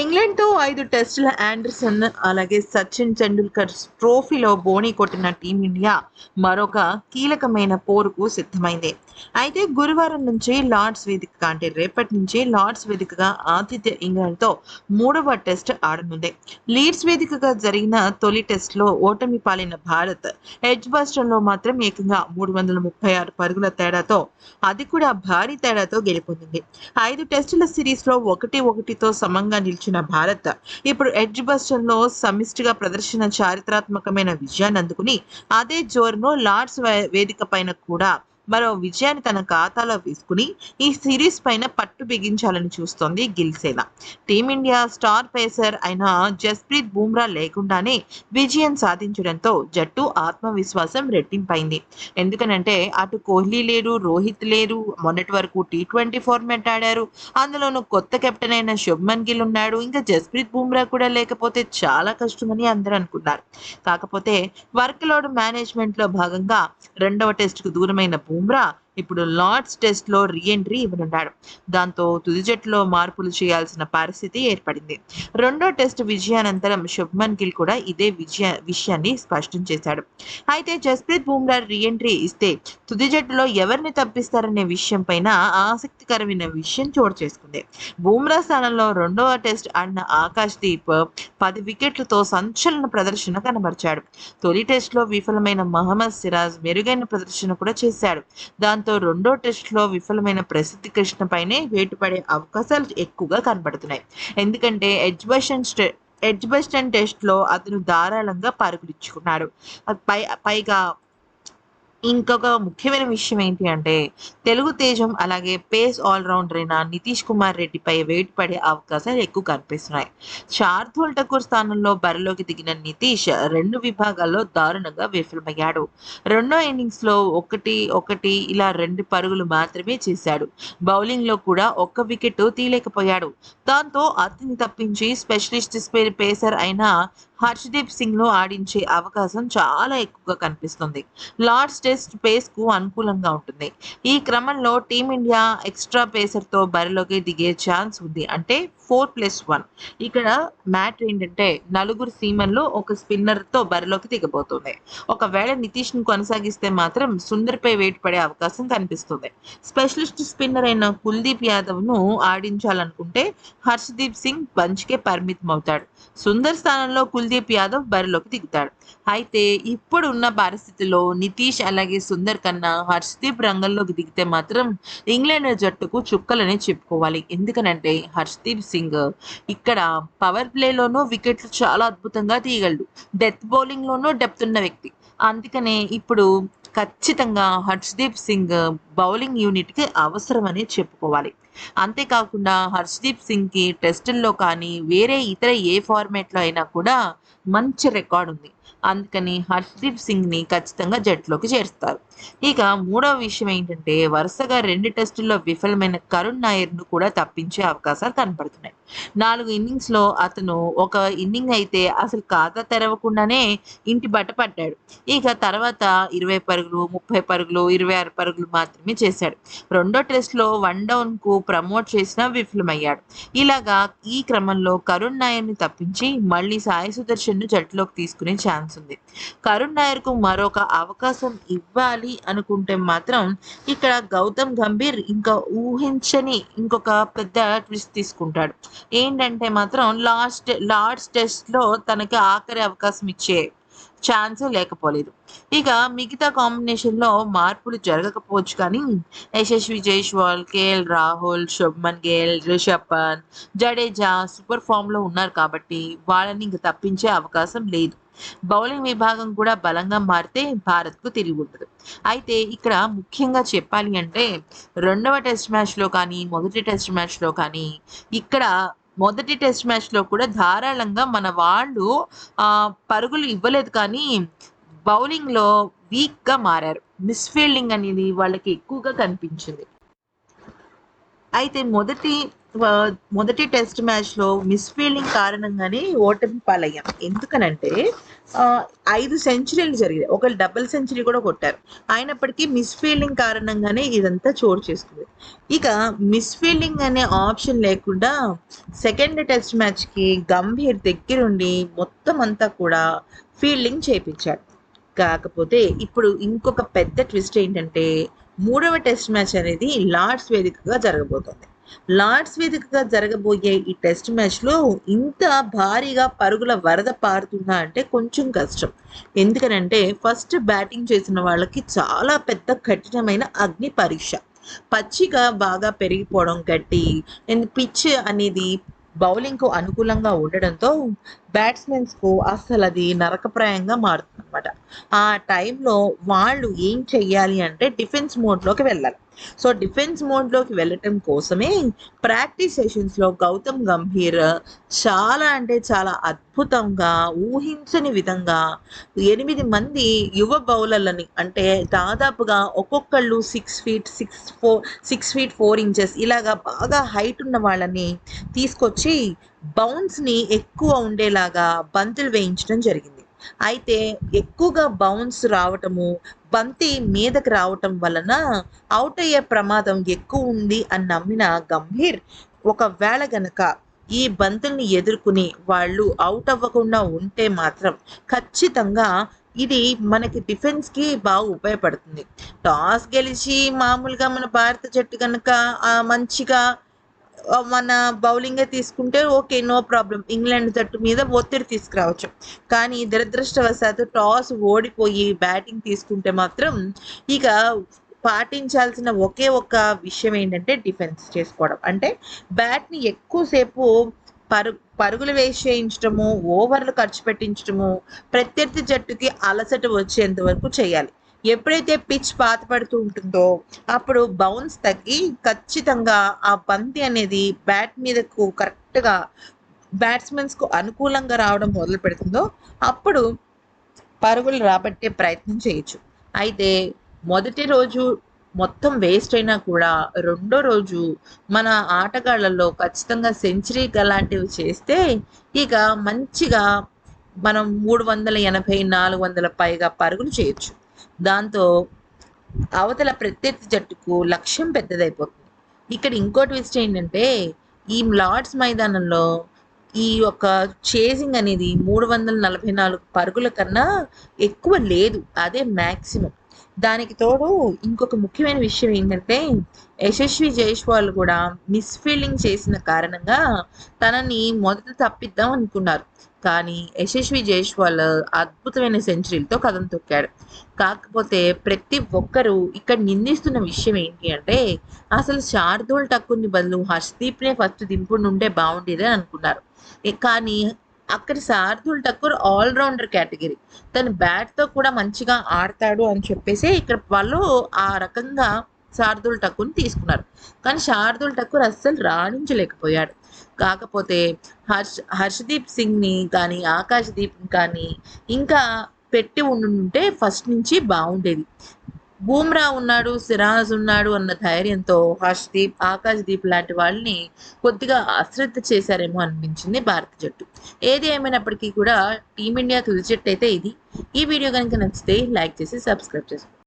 ఇంగ్లాండ్తో ఐదు టెస్టుల ఆండర్సన్ అలాగే సచిన్ టెండూల్కర్ ట్రోఫీలో బోణి కొట్టిన టీమిండియా మరొక కీలకమైన పోరుకు సిద్ధమైంది. అయితే గురువారం నుంచి లార్డ్స్ వేదికగా అంటే రేపటి నుంచి లార్డ్స్ వేదికగా ఆతిథ్య ఇంగ్లాండ్తో మూడవ టెస్ట్ ఆడనుంది. లీడ్స్ వేదికగా జరిగిన తొలి టెస్ట్లో ఓటమి పాలైన భారత్ ఎడ్జ్ బస్టన్లో మాత్రం ఏకంగా మూడు వందల ముప్పై ఆరు పరుగుల తేడాతో అది కూడా భారీ తేడాతో గెలుపొందింది. ఐదు టెస్టుల సిరీస్లో ఒకటి ఒకటితో సమంగా నిలిచి నిలిచిన భారత్. ఇప్పుడు ఎడ్జ్ బస్టన్లో సమిష్టిగా ప్రదర్శన చారిత్రాత్మకమైన విజయాన్ని అందుకుని అదే జోరును లార్డ్స్ వేదిక పైన కూడా మరో విజయాన్ని తన ఖాతాలో వేసుకుని ఈ సిరీస్ పైన పట్టు బిగించాలని చూస్తోంది గిల్సేన టీమిండియా స్టార్ పేసర్ అయిన జస్ప్రీత్ బూమ్రా లేకుండానే విజయం సాధించడంతో జట్టు ఆత్మవిశ్వాసం రెట్టింపైంది. ఎందుకనంటే అటు కోహ్లీ లేరు రోహిత్ లేరు మొన్నటి వరకు టీ ట్వంటీ ఫార్మాట్ ఆడారు. అందులోనూ కొత్త కెప్టెన్ అయిన శుభ్మన్ గిల్ ఉన్నాడు. ఇంకా జస్ప్రీత్ బూమ్రా కూడా లేకపోతే చాలా కష్టమని అందరూ అనుకున్నారు. కాకపోతే వర్క్ లోడ్ మేనేజ్మెంట్లో భాగంగా రెండవ టెస్ట్కు దూరమైన బూమ్రా ఇప్పుడు లార్డ్స్ టెస్ట్లో రీఎంట్రీ ఇవ్వనున్నాడు. దాంతో తుది జట్టులో మార్పులు చేయాల్సిన పరిస్థితి ఏర్పడింది. రెండో టెస్ట్ విజయానంతరం శుభ్మన్ గిల్ కూడా ఇదే విజయ విషయాన్ని స్పష్టం చేశాడు. అయితే జస్ప్రీత్ బూమ్రా రీఎంట్రీ ఇస్తే తుది జట్టులో ఎవరిని తప్పిస్తారనే విషయం పైన ఆసక్తికరమైన విషయం చోటు చేసుకుంది. బూమ్రా స్థానంలో రెండవ టెస్ట్ ఆడిన ఆకాష్ దీప్ పది వికెట్లతో సంచలన ప్రదర్శన కనబరిచాడు. తొలి టెస్ట్లో విఫలమైన మహమ్మద్ సిరాజ్ మెరుగైన ప్రదర్శన కూడా చేశాడు. దాంతో రెండో టెస్ట్లో విఫలమైన ప్రసిద్ధి కృష్ణ పైనే వేటుపడే అవకాశాలు ఎక్కువగా కనబడుతున్నాయి. ఎందుకంటే ఎడ్జ్బషన్ ఎడ్జ్బస్టన్ టెస్ట్లో అతను ధారాళంగా పరుగులిచ్చుకున్నాడు పై పైగా ఇంకొక ముఖ్యమైన విషయం ఏంటి అంటే తెలుగు తేజం అలాగే పేస్ ఆల్రౌండర్ అయిన నితీష్ కుమార్ రెడ్డిపై వేటు పడే అవకాశాలు ఎక్కువ కనిపిస్తున్నాయి. శార్దూల్ ఠాకూర్ స్థానంలో బరిలోకి దిగిన నితీష్ రెండు విభాగాల్లో దారుణంగా విఫలమయ్యాడు. రెండో ఇన్నింగ్స్లో ఒకటి ఒకటి ఇలా రెండు పరుగులు మాత్రమే చేశాడు. బౌలింగ్లో కూడా ఒక్క వికెట్ తీయలేకపోయాడు. దాంతో అతిని తప్పించి స్పెషలిస్ట్ స్పే- పేసర్ అయిన హర్షదీప్ సింగ్ను ఆడించే అవకాశం చాలా ఎక్కువగా కనిపిస్తుంది. లార్డ్స్ టెస్ట్ పేస్కు అనుకూలంగా ఉంటుంది. ఈ క్రమంలో టీమిండియా ఎక్స్ట్రా పేసర్తో బరిలోకి దిగే ఛాన్స్ ఉంది. అంటే ఫోర్ ప్లస్ వన్. ఇక్కడ మ్యాట్ ఏంటంటే నలుగురు సీమన్లు ఒక స్పిన్నర్తో బరిలోకి దిగబోతుంది. ఒకవేళ నితీష్ను కొనసాగిస్తే మాత్రం సుందర్ పై వేటు పడే అవకాశం కనిపిస్తుంది. స్పెషలిస్ట్ స్పిన్నర్ అయిన కుల్దీప్ యాదవ్ను ఆడించాలనుకుంటే హర్షదీప్ సింగ్ బంచ్కే పరిమితం అవుతాడు సుందర్ స్థానంలో కుల్దీప్ యాదవ్ బరిలోకి దిగుతాడు. అయితే ఇప్పుడున్న పరిస్థితిలో నితీష్ అలాగే సుందర్ కన్నా హర్షదీప్ రంగంలోకి దిగితే మాత్రం ఇంగ్లాండ్ జట్టుకు చుక్కలనే చెప్పుకోవాలి. ఎందుకనంటే హర్షదీప్ సింగ్ ఇక్కడ పవర్ ప్లేలోనూ వికెట్లు చాలా అద్భుతంగా తీయగలడు. డెత్ బౌలింగ్ లోనూ డెప్త్ ఉన్న వ్యక్తి. అందుకనే ఇప్పుడు ఖచ్చితంగా హర్షదీప్ సింగ్ బౌలింగ్ యూనిట్కి అవసరమని చెప్పుకోవాలి. అంతేకాకుండా హర్షదీప్ సింగ్కి టెస్టుల్లో కానీ వేరే ఇతర ఏ ఫార్మాట్లో అయినా కూడా మంచి రికార్డ్ ఉంది. అందుకని హర్షదీప్ సింగ్ని ఖచ్చితంగా జట్టులోకి చేరుస్తారు. ఇక మూడవ విషయం ఏంటంటే వరుసగా రెండు టెస్టుల్లో విఫలమైన కరుణ్ నాయర్ను కూడా తప్పించే అవకాశాలు కనపడుతున్నాయి. నాలుగు ఇన్నింగ్స్లో అతను ఒక ఇన్నింగ్ అయితే అసలు ఖాతా తెరవకుండానే ఇంటి బట్ట పడ్డాడు ఇక తర్వాత ఇరవై పరుగులు ముప్పై పరుగులు ఇరవై ఆరు పరుగులు మాత్రమే చేశాడు. రెండో టెస్ట్లో వన్ డౌన్కు ప్రమోట్ చేసినా విఫలమయ్యాడు. ఇలాగా ఈ క్రమంలో కరుణ్ నాయర్ని తప్పించి మళ్ళీ సాయి సుదర్శన్ను జట్టులోకి తీసుకునే ఛాన్స్ ఉంది. కరుణ్ నాయర్కు మరొక అవకాశం ఇవ్వాలి అనుకుంటే మాత్రం ఇక్కడ గౌతమ్ గంభీర్ ఇంకా ఊహించని ఇంకొక పెద్ద ట్విస్ట్ తీసుకుంటాడు. ఏంటంటే మాత్రం లాస్ట్ లార్డ్స్ టెస్ట్లో తనకి ఆఖరి అవకాశం ఇచ్చే ఛాన్స్ లేకపోలేదు. ఇక మిగతా కాంబినేషన్లో మార్పులు జరగకపోవచ్చు కానీ Yashasvi Jaiswal K L Rahul Shubman Gill Rishabh Pant Jadeja super ఫామ్లో ఉన్నారు కాబట్టి వాళ్ళని ఇంక తప్పించే అవకాశం లేదు. బౌలింగ్ విభాగం కూడా బలంగా మారితే భారత్కు తిరిగి ఉంటుంది అయితే ఇక్కడ ముఖ్యంగా చెప్పాలి అంటే రెండవ టెస్ట్ మ్యాచ్లో కానీ మొదటి టెస్ట్ మ్యాచ్లో కానీ ఇక్కడ మొదటి టెస్ట్ మ్యాచ్లో కూడా ధారాళంగా మన వాళ్ళు ఆ పరుగులు ఇవ్వలేదు కానీ బౌలింగ్లో వీక్గా మారారు. మిస్ఫీల్డింగ్ అనేది వాళ్ళకి ఎక్కువగా కనిపించింది. అయితే మొదటి మొదటి టెస్ట్ మ్యాచ్‌లో మిస్ ఫీల్డింగ్ కారణంగానే ఓటమి పాలయ్యాం. ఎందుకనంటే ఐదు సెంచరీలు జరిగాయి. ఒకళ్ళు డబుల్ సెంచరీ కూడా కొట్టారు. అయినప్పటికీ మిస్ ఫీల్డింగ్ కారణంగానే ఇదంతా చోటు చేసుకుంది. ఇక మిస్ ఫీల్డింగ్ అనే ఆప్షన్ లేకుండా సెకండ్ టెస్ట్ మ్యాచ్‌కి గంభీర్ దగ్గరుండి మొత్తం అంతా కూడా ఫీల్డింగ్ చేపించాడు. కాకపోతే ఇప్పుడు ఇంకొక పెద్ద ట్విస్ట్ ఏంటంటే మూడవ టెస్ట్ మ్యాచ్ అనేది లార్డ్స్ వేదికగా జరగబోతోంది. లార్డ్స్ వేదికగా జరగబోయే ఈ టెస్ట్ మ్యాచ్‌లో ఇంత భారీగా పరుగుల వరద పారుతుందా అంటే కొంచెం కష్టం. ఎందుకనంటే ఫస్ట్ బ్యాటింగ్ చేసిన వాళ్ళకి చాలా పెద్ద కఠినమైన అగ్ని పరీక్ష. పచ్చిక బాగా పెరిగిపోవడం గట్టి పిచ్ అనేది బౌలింగ్‌కు అనుకూలంగా ఉండడంతో బ్యాట్స్‌మెన్స్‌కు అది నరకప్రాయంగా మారుతుందనమాట. ఆ టైంలో వాళ్ళు ఏం చెయ్యాలి అంటే డిఫెన్స్ మోడ్‌లోకి వెళ్ళాలి. సో, డిఫెన్స్ మోడ్‌లోకి వెళ్ళటం కోసమే ప్రాక్టీస్ సెషన్స్‌లో గౌతమ్ గంభీర్ చాలా అంటే చాలా అద్భుతంగా ఊహించని విధంగా ఎనిమిది మంది యువ బౌలర్‌లని అంటే దాదాపుగా ఒక్కొక్కళ్ళు six feet six four six feet four inches ఇలాగా బాగా హైట్ ఉన్న వాళ్ళని తీసుకొచ్చి బౌన్స్‌ని ఎక్కువ ఉండేలాగా బంతులు వేయించడం జరిగింది. అయితే ఎక్కువగా బౌన్స్ రావటము, బంతి మీదకి రావటం వలన అవుట్ అయ్యే ప్రమాదం ఎక్కువ ఉంది అని నమ్మిన గంభీర్ ఒకవేళ గనక ఈ బంతుల్ని ఎదుర్కొని వాళ్ళు అవుట్ అవ్వకుండా ఉంటే మాత్రం ఖచ్చితంగా ఇది మనకి డిఫెన్స్‌కి బాగా ఉపయోగపడుతుంది. టాస్ గెలిచి మామూలుగా మన భారత జట్టు కనుక మంచిగా మన బౌలింగే తీసుకుంటే ఓకే. నో ప్రాబ్లం ఇంగ్లాండ్ జట్టు మీద ఒత్తిడి తీసుకురావచ్చు. కానీ దురదృష్టవశాత్తు టాస్ ఓడిపోయి బ్యాటింగ్ తీసుకుంటే మాత్రం ఇక పాటించాల్సిన ఒకే ఒక్క విషయం ఏంటంటే డిఫెన్స్ చేసుకోవడం. అంటే బ్యాట్‌ని ఎక్కువసేపు పరు పరుగులు వేసేయించడము ఓవర్లు ఖర్చు పెట్టించడము ప్రత్యర్థి జట్టుకి అలసట వచ్చేంత వరకు చేయాలి. ఎప్పుడైతే పిచ్ పాతపడుతూ ఉంటుందో అప్పుడు బౌన్స్ తగ్గి ఖచ్చితంగా ఆ బంతి అనేది బ్యాట్ మీదకు కరెక్ట్‌గా బ్యాట్స్‌మెన్స్‌కు అనుకూలంగా రావడం మొదలు పెడుతుందో అప్పుడు పరుగులు రాబట్టే ప్రయత్నం చేయొచ్చు. అయితే మొదటి రోజు మొత్తం వేస్ట్ అయినా కూడా రెండో రోజు మన ఆటగాళ్ళల్లో ఖచ్చితంగా సెంచరీ అలాంటివి చేస్తే ఇక మంచిగా మనం 380, 400 పైగా పరుగులు చేయొచ్చు. దాంతో అవతల ప్రత్యర్థి జట్టుకు లక్ష్యం పెద్దదైపోతుంది. ఇక్కడ ఇంకో ట్విస్ట్ ఏంటంటే ఈ లార్డ్స్ మైదానంలో ఈ యొక్క చేసింగ్ అనేది 344 పరుగుల కన్నా ఎక్కువ లేదు. అదే మ్యాక్సిమం దానికి తోడు ఇంకొక ముఖ్యమైన విషయం ఏంటంటే యశస్వి జైష్వాల్ కూడా మిస్ ఫీల్డింగ్ చేసిన కారణంగా తనని మొదట తప్పిద్దాం అనుకున్నారు. కానీ యశస్వి జైష్వాల్ అద్భుతమైన సెంచరీలతో కథం తొక్కాడు. కాకపోతే ప్రతి ఒక్కరూ ఇక్కడ నిందిస్తున్న విషయం ఏంటి అంటే అసలు శార్దూల్ ఠాకూర్‌ని బదులు హర్షదీప్‌నే ఫస్ట్ దింపుడు ఉంటే అని అనుకున్నారు. కానీ అక్కడ Shardul Thakur all rounder category. తను బ్యాట్‌తో కూడా మంచిగా ఆడతాడు అని చెప్పేసి ఇక్కడ వాళ్ళు ఆ రకంగా శార్దుల్ ఠాకూర్‌ని తీసుకున్నారు. కానీ శార్దుల్ ఠాకూర్ అస్సలు రాణించలేకపోయాడు. కాకపోతే హర్ష్ హర్షదీప్ సింగ్‌ని కానీ, ఆకాశ్‌దీప్‌ని కానీ ఇంకా పెట్టి ఉండుంటే ఫస్ట్ నుంచి బాగుండేది బూమ్రా ఉన్నాడు, సిరాజ్ ఉన్నాడు అన్న ధైర్యంతో హర్ష్దీప్ దీప్ లాంటి వాళ్ళని కొద్దిగా అశ్రద్ధ చేశారేమో అనిపించింది భారత జట్టు. ఏది ఏమైనప్పటికీ కూడా టీమిండియా తుది జట్టయితే ఇది. ఈ వీడియో కనుక నచ్చితే లైక్ చేసి సబ్స్క్రైబ్ చేసుకోండి.